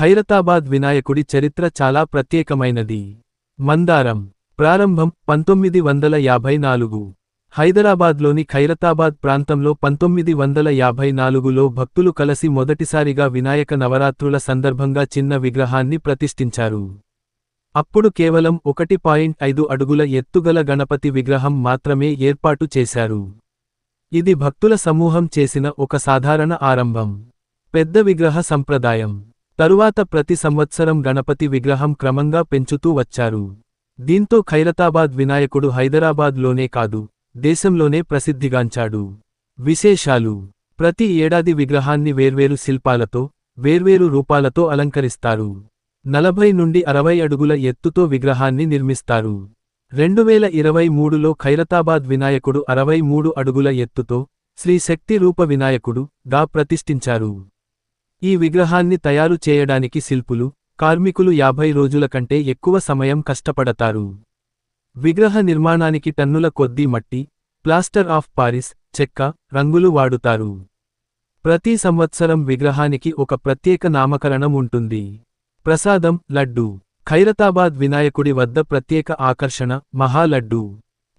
ఖైరతాబాద్ వినాయకుడి చరిత్ర చాలా ప్రత్యేకమైనది. మందారం ప్రారంభం పంతొమ్మిది వందల యాభై నాలుగు. హైదరాబాద్లోని ఖైరతాబాద్ ప్రాంతంలో పంతొమ్మిది వందల యాభై నాలుగులో భక్తులు కలసి మొదటిసారిగా వినాయక నవరాత్రుల సందర్భంగా చిన్న విగ్రహాన్ని ప్రతిష్ఠించారు. అప్పుడు కేవలం ఒకటి పాయింట్ ఐదు అడుగుల ఎత్తుగల గణపతి విగ్రహం మాత్రమే ఏర్పాటు చేశారు. ఇది భక్తుల సమూహం చేసిన ఒక సాధారణ ఆరంభం. పెద్ద విగ్రహ సంప్రదాయం. తరువాత ప్రతి సంవత్సరం గణపతి విగ్రహం క్రమంగా పెంచుతూ వచ్చారు. దీంతో ఖైరతాబాద్ వినాయకుడు హైదరాబాద్లోనే కాదు దేశంలోనే ప్రసిద్ధిగాంచాడు. విశేషాలు. ప్రతి ఏడాది విగ్రహాన్ని వేర్వేరు శిల్పాలతో వేర్వేరు రూపాలతో అలంకరిస్తారు. నలభై నుండి అరవై అడుగుల ఎత్తుతో విగ్రహాన్ని నిర్మిస్తారు. రెండువేల ఇరవై మూడులో ఖైరతాబాద్ వినాయకుడు అరవై మూడు అడుగుల ఎత్తుతో శ్రీ శక్తి రూప వినాయకుడు గా ప్రతిష్ఠించారు. ఈ విగ్రహాన్ని తయారు చేయడానికి శిల్పులు కార్మికులు యాభై రోజుల కంటే ఎక్కువ సమయం కష్టపడతారు. విగ్రహ నిర్మాణానికి టన్నుల కొద్దీ మట్టి ప్లాస్టర్ ఆఫ్ పారిస్ చెక్క రంగులు వాడుతారు. ప్రతి సంవత్సరం విగ్రహానికి ఒక ప్రత్యేక నామకరణం ఉంటుంది. ప్రసాదం లడ్డు. ఖైరతాబాద్ వినాయకుడి వద్ద ప్రత్యేక ఆకర్షణ మహాలడ్డు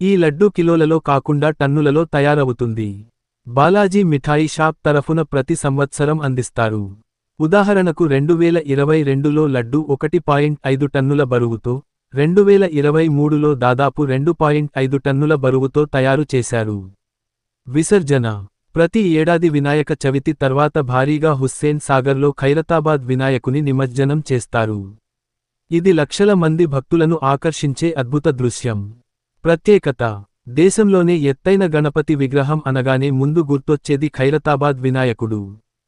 ఈ లడ్డు కిలోలలో కాకుండా టన్నులలో తయారవుతుంది. బాలాజీ మిఠాయి షాప్ తరఫున ప్రతి సంవత్సరం అందిస్తారు. ఉదాహరణకు రెండువేల ఇరవై రెండులో లడ్డు ఒకటి పాయింట్ ఐదు టన్నుల బరువుతో రెండువేల ఇరవై మూడులో దాదాపు రెండు పాయింట్ ఐదు టన్నుల బరువుతో తయారు చేశారు. విసర్జన. ప్రతి ఏడాది వినాయక చవితి తర్వాత భారీగా హుస్సేన్ సాగర్లో ఖైరతాబాద్ వినాయకుని నిమజ్జనం చేస్తారు. ఇది లక్షల మంది భక్తులను ఆకర్షించే అద్భుత దృశ్యం. ప్రత్యేకత. దేశంలోనే ఎత్తైన గణపతి విగ్రహం అనగానే ముందు గుర్తొచ్చేది ఖైరతాబాద్ వినాయకుడు.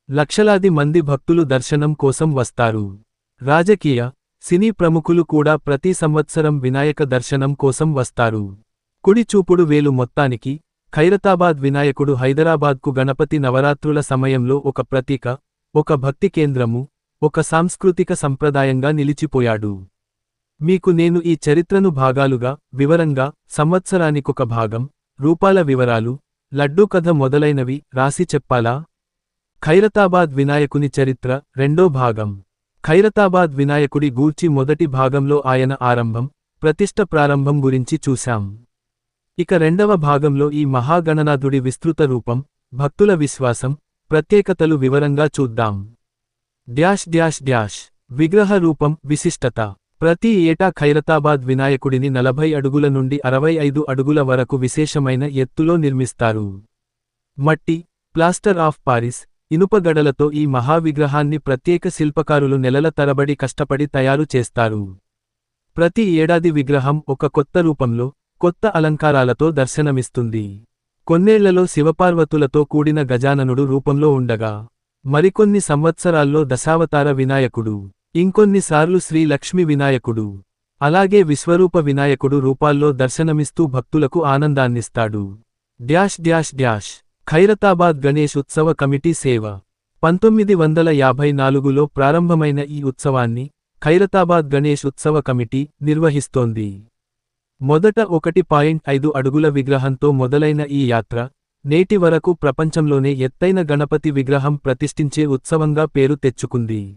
లక్షలాది మంది భక్తులు దర్శనం కోసం వస్తారు. రాజకీయ సినీ ప్రముఖులు కూడా ప్రతి సంవత్సరం వినాయక దర్శనం కోసం వస్తారు. కుడి చూపుడు వేలు మొత్తానికి ఖైరతాబాద్ వినాయకుడు హైదరాబాద్కు గణపతి నవరాత్రుల సమయంలో ఒక ప్రతీక ఒక భక్తి కేంద్రము ఒక సాంస్కృతిక సంప్రదాయంగా నిలిచిపోయాడు. మీకు నేను ఈ చరిత్రను భాగాలుగా వివరంగా సంవత్సరానికొక భాగం రూపాల వివరాలు లడ్డూ కథ మొదలైనవి రాసి చెప్పాలా? ఖైరతాబాద్ వినాయకుని చరిత్ర రెండో భాగం. ఖైరతాబాద్ వినాయకుడి గూర్చి మొదటి భాగంలో ఆయన ఆరంభం ప్రతిష్ట ప్రారంభం గురించి చూశాం. ఇక రెండవ భాగంలో ఈ మహాగణనాథుడి విస్తృత రూపం భక్తుల విశ్వాసం ప్రత్యేకతలు వివరంగా చూద్దాం. Dash dash dash. విగ్రహ రూపం విశిష్టత. ప్రతి ఏటా ఖైరతాబాద్ వినాయకుడిని నలభై అడుగుల నుండి అరవై ఐదు అడుగుల వరకు విశేషమైన ఎత్తులో నిర్మిస్తారు. మట్టి ప్లాస్టర్ ఆఫ్ పారిస్ ఇనుపగడలతో ఈ మహావిగ్రహాన్ని ప్రత్యేక శిల్పకారులు నెలల తరబడి కష్టపడి తయారు చేస్తారు. ప్రతి ఏడాది విగ్రహం ఒక కొత్త రూపంలో కొత్త అలంకారాలతో దర్శనమిస్తుంది. కొన్నేళ్ళలో శివపార్వతులతో కూడిన గజాననుడు రూపంలో ఉండగా మరికొన్ని సంవత్సరాల్లో దశావతార వినాయకుడు ఇంకొన్నిసార్లు శ్రీ లక్ష్మి వినాయకుడు. అలాగే విశ్వరూప వినాయకుడు రూపాల్లో దర్శనమిస్తూ భక్తులకు ఆనందాన్నిస్తాడు. Dash dash dash. Khairatabad Ganesh ఉత్సవ కమిటీ సేవ. పంతొమ్మిది వందల యాభై నాలుగులో ప్రారంభమైన ఈ ఉత్సవాన్ని ఖైరతాబాద్ గణేష్ ఉత్సవ కమిటీ నిర్వహిస్తోంది. మొదట ఒకటి పాయింట్ ఐదు అడుగుల విగ్రహంతో మొదలైన ఈ యాత్ర నేటి వరకు ప్రపంచంలోనే ఎత్తైన గణపతి విగ్రహం ప్రతిష్ఠించే ఉత్సవంగా పేరు తెచ్చుకుంది.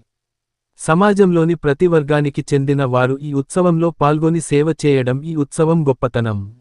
సమాజంలోని ప్రతి వర్గానికి చెందిన వారు ఈ ఉత్సవంలో పాల్గొని సేవ చేయడం ఈ ఉత్సవం గొప్పతనం.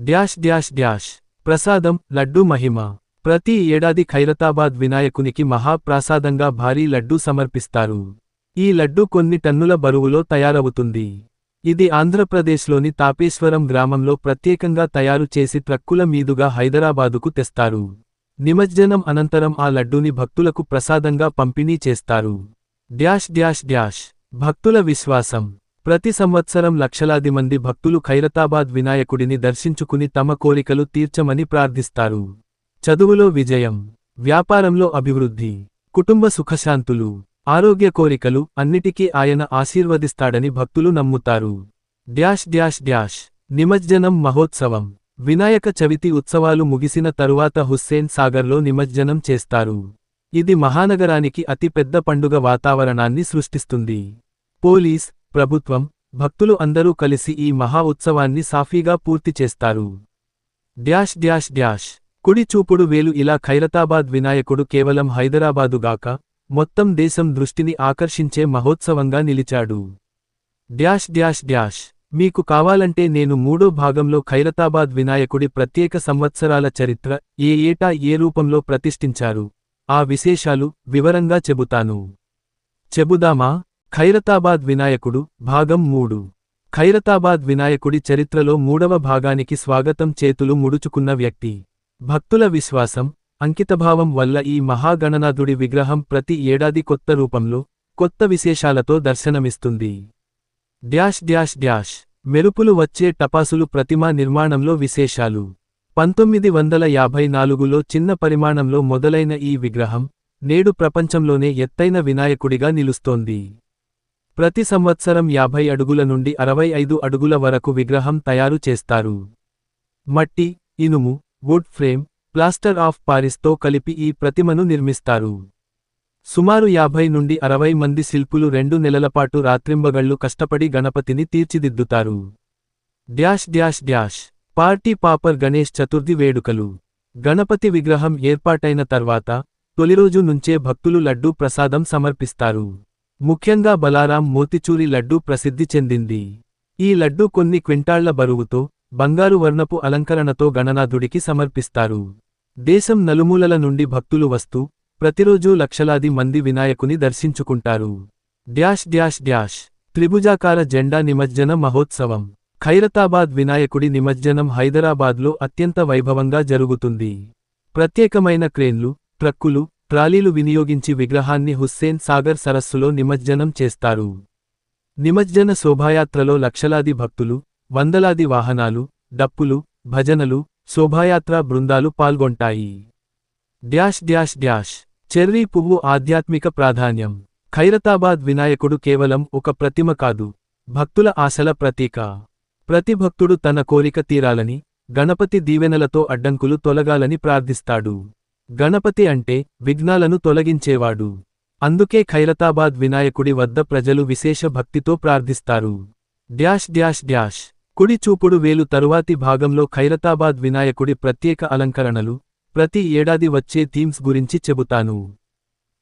Dash dash dash. ప్రసాదం లడ్డూ మహిమ. ప్రతి ఏడాది ఖైరతాబాద్ వినాయకునికి మహాప్రాసాదంగా భారీ లడ్డూ సమర్పిస్తారు. ఈ లడ్డూ కొన్ని టన్నుల బరువులో తయారవుతుంది. ఇది ఆంధ్రప్రదేశ్లోని తాపేశ్వరం గ్రామంలో ప్రత్యేకంగా తయారు చేసి ట్రక్కుల మీదుగా హైదరాబాదుకు తెస్తారు. నిమజ్జనం అనంతరం ఆ లడ్డూని భక్తులకు ప్రసాదంగా పంపిణీ చేస్తారు. Dash dash dash. భక్తుల విశ్వాసం. ప్రతి సంవత్సరం లక్షలాది మంది భక్తులు ఖైరతాబాద్ వినాయకుడిని దర్శించుకుని తమ కోరికలు తీర్చమని ప్రార్థిస్తారు. చదువులో విజయం. వ్యాపారంలో అభివృద్ధి. కుటుంబ సుఖశాంతులు. ఆరోగ్య కోరికలు అన్నిటికీ ఆయన ఆశీర్వదిస్తాడని భక్తులు నమ్ముతారు. Dash dash dash. నిమజ్జనం మహోత్సవం. వినాయక చవితి ఉత్సవాలు ముగిసిన తరువాత హుస్సేన్ సాగర్లో నిమజ్జనం చేస్తారు. ఇది మహానగరానికి అతిపెద్ద పండుగ వాతావరణాన్ని సృష్టిస్తుంది. పోలీస్ ప్రభుత్వం భక్తులు అందరూ కలిసి ఈ మహా ఉత్సవాన్ని సాఫీగా పూర్తి చేస్తారు. Dash dash dash. కుడి చూపుడు వేలు ఇలా ఖైరతాబాద్ వినాయకుడు కేవలం హైదరాబాదుగాక మొత్తం దేశం దృష్టిని ఆకర్షించే మహోత్సవంగా నిలిచాడు. Dash dash dash. మీకు కావాలంటే నేను మూడో భాగంలో ఖైరతాబాద్ వినాయకుడి ప్రత్యేక సంవత్సరాల చరిత్ర ఏ ఏటా ఏ రూపంలో ప్రతిష్ఠించారు? ఆ విశేషాలు వివరంగా చెబుతాను. చెబుదామా? ఖైరతాబాద్ వినాయకుడు భాగం మూడు. ఖైరతాబాద్ వినాయకుడి చరిత్రలో మూడవ భాగానికి స్వాగతం చేతులు ముడుచుకున్న వ్యక్తి. భక్తుల విశ్వాసం అంకితభావం వల్ల ఈ మహాగణనాథుడి విగ్రహం ప్రతి ఏడాది కొత్త రూపంలో కొత్త విశేషాలతో దర్శనమిస్తుంది. Dash dash dash. మెరుపులు వచ్చే టపాసులు ప్రతిమా నిర్మాణంలో విశేషాలు. పంతొమ్మిది వందల యాభై నాలుగులో చిన్న పరిమాణంలో మొదలైన ఈ విగ్రహం నేడు ప్రపంచంలోనే ఎత్తైన వినాయకుడిగా నిలుస్తోంది. ప్రతి సంవత్సరం యాభై అడుగుల నుండి అరవై ఐదు అడుగుల వరకు విగ్రహం తయారు చేస్తారు. మట్టి ఇనుము వుడ్ ఫ్రేమ్ ప్లాస్టర్ ఆఫ్ పారిస్తో కలిపి ఈ ప్రతిమను నిర్మిస్తారు. సుమారు యాభై నుండి అరవై మంది శిల్పులు రెండు నెలలపాటు రాత్రింబగళ్ళు కష్టపడి గణపతిని తీర్చిదిద్దుతారు. Dash dash dash. Party popper Ganesh Chaturthi వేడుకలు. గణపతి విగ్రహం ఏర్పాటైన తర్వాత తొలిరోజు నుంచే భక్తులు లడ్డూ ప్రసాదం సమర్పిస్తారు. ముఖ్యంగా బలారాం మోతిచూరి లడ్డూ ప్రసిద్ధి చెందింది. ఈ లడ్డూ కొన్ని క్వింటాళ్ళ బరువుతో బంగారు వర్ణపు అలంకరణతో గణనాథుడికి సమర్పిస్తారు. దేశం నలుమూలల నుండి భక్తులు వస్తూ ప్రతిరోజూ లక్షలాది మంది వినాయకుని దర్శించుకుంటారు. Dash dash dash. త్రిభుజాకార జెండా నిమజ్జన మహోత్సవం. ఖైరతాబాద్ వినాయకుడి నిమజ్జనం హైదరాబాద్లో అత్యంత వైభవంగా జరుగుతుంది. ప్రత్యేకమైన క్రేన్లు ట్రక్కులు ట్రాలీలు వినియోగించి విగ్రహాన్ని హుస్సేన్ సాగర్ సరస్సులో నిమజ్జనం చేస్తారు. నిమజ్జన శోభాయాత్రలో లక్షలాది భక్తులు వందలాది వాహనాలు డప్పులు భజనలు శోభాయాత్ర బృందాలు పాల్గొంటాయి. డ్యాష్ డ్యాష్ డ్యాష్ చెర్రీ పువ్వు ఆధ్యాత్మిక ప్రాధాన్యం. ఖైరతాబాద్ వినాయకుడు కేవలం ఒక ప్రతిమ కాదు భక్తుల ఆశల ప్రతీక. ప్రతి భక్తుడు తన కోరిక తీరాలని గణపతి దీవెనలతో అడ్డంకులు తొలగాలని ప్రార్థిస్తాడు. గణపతి అంటే విఘ్నాలను తొలగించేవాడు. అందుకే ఖైరతాబాద్ వినాయకుడి వద్ద ప్రజలు విశేష భక్తితో ప్రార్థిస్తారు. Dash dash dash. కుడి చూపుడు వేలు తరువాతి భాగంలో ఖైరతాబాద్ వినాయకుడి ప్రత్యేక అలంకరణలు ప్రతి ఏడాది వచ్చే థీమ్స్ గురించి చెబుతాను.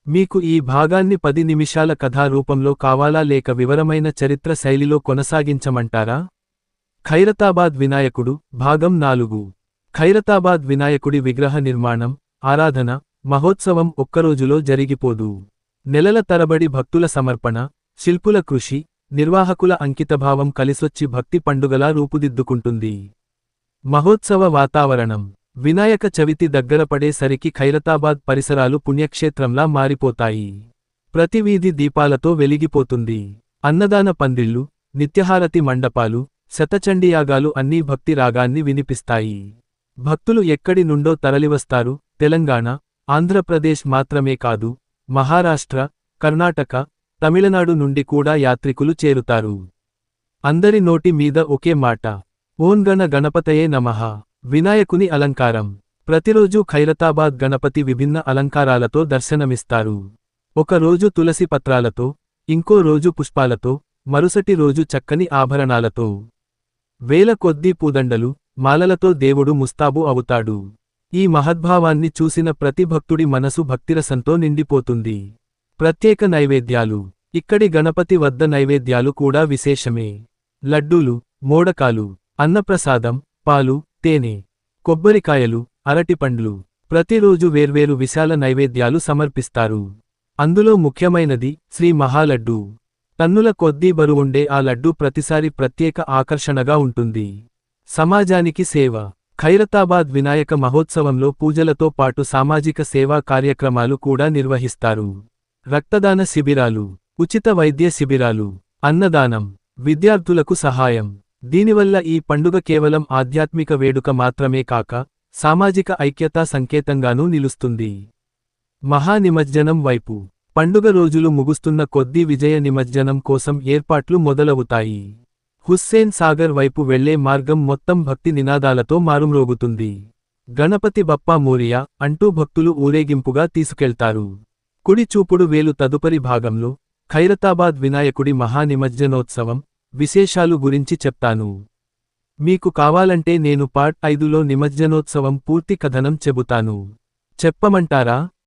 మీకు ఈ భాగాన్ని పది నిమిషాల కథా రూపంలో కావాలా లేక వివరమైన చరిత్ర శైలిలో కొనసాగించమంటారా? ఖైరతాబాద్ వినాయకుడు భాగం నాలుగు. ఖైరతాబాద్ వినాయకుడి విగ్రహ నిర్మాణం ఆరాధన మహోత్సవం ఒక్కరోజులో జరిగిపోదు. నెలల తరబడి భక్తుల సమర్పణ శిల్పుల కృషి నిర్వాహకుల అంకితభావం కలిసొచ్చి భక్తి పండుగలా రూపుదిద్దుకుంటుంది. మహోత్సవ వాతావరణం. వినాయక చవితి దగ్గరపడేసరికి ఖైరతాబాద్ పరిసరాలు పుణ్యక్షేత్రంలా మారిపోతాయి. ప్రతి వీధి దీపాలతో వెలిగిపోతుంది. అన్నదాన పందిళ్ళు నిత్యహారతి మండపాలు శతచండియాగాలు అన్నీ భక్తి రాగాన్ని వినిపిస్తాయి. భక్తులు ఎక్కడి నుండో తరలివస్తారు. తెలంగాణ ఆంధ్రప్రదేశ్ మాత్రమే కాదు మహారాష్ట్ర కర్ణాటక తమిళనాడు నుండి కూడా యాత్రికులు చేరుతారు. అందరి నోటి మీద ఒకే మాట ఓన్గణ గణపతయే నమః. వినాయకుని అలంకారం. ప్రతిరోజూ ఖైరతాబాద్ గణపతి విభిన్న అలంకారాలతో దర్శనమిస్తారు. ఒక రోజు తులసి పత్రాలతో ఇంకో రోజు పుష్పాలతో మరుసటి రోజు చక్కని ఆభరణాలతో. వేల కొద్దీ పూదండలు మాలలతో దేవుడు ముస్తాబు అవుతాడు. ఈ మహద్భావాన్ని చూసిన ప్రతి భక్తుడి మనసు భక్తిరసంతో నిండిపోతుంది. ప్రత్యేక నైవేద్యాలు. ఇక్కడి గణపతి వద్ద నైవేద్యాలు కూడా విశేషమే. లడ్డూలు మోడకాలు అన్నప్రసాదం పాలు తేనె కొబ్బరికాయలు అరటిపండ్లు. ప్రతిరోజు వేర్వేరు విశాల నైవేద్యాలు సమర్పిస్తారు. అందులో ముఖ్యమైనది శ్రీ మహాలడ్డూ. టన్నుల కొద్దీ బరువుండే ఆ లడ్డూ ప్రతిసారి ప్రత్యేక ఆకర్షణగా ఉంటుంది. సమాజానికి సేవ. ఖైరతాబాద్ వినాయక మహోత్సవంలో పూజలతో పాటు సామాజిక సేవా కార్యక్రమాలు కూడా నిర్వహిస్తారు. రక్తదాన శిబిరాలు ఉచిత వైద్య శిబిరాలు అన్నదానం విద్యార్థులకు సహాయం. దీనివల్ల ఈ పండుగ కేవలం ఆధ్యాత్మిక వేడుక మాత్రమే కాక సామాజిక ఐక్యతా సంకేతంగానూ నిలుస్తుంది. మహానిమజ్జనం వైపు. పండుగ రోజులు ముగుస్తున్న కొద్దీ విజయ నిమజ్జనం కోసం ఏర్పాట్లు మొదలవుతాయి. హుస్సేన్ సాగర్ వైపు వెళ్ళే మార్గం మొత్తం భక్తి నినాదాలతో మారుమ్రోగుతుంది. గణపతి బప్పా మోరియా అంటూ భక్తులు ఊరేగింపుగా తీసుకెళ్తారు. కుడి చూపుడు వేలు తదుపరి భాగంలో ఖైరతాబాద్ వినాయకుడి మహానిమజ్జనోత్సవం విశేషాలు గురించి చెప్తాను. మీకు కావాలంటే నేను పార్ట్ ఐదులో నిమజ్జనోత్సవం పూర్తి కథనం చెబుతాను. చెప్పమంటారా?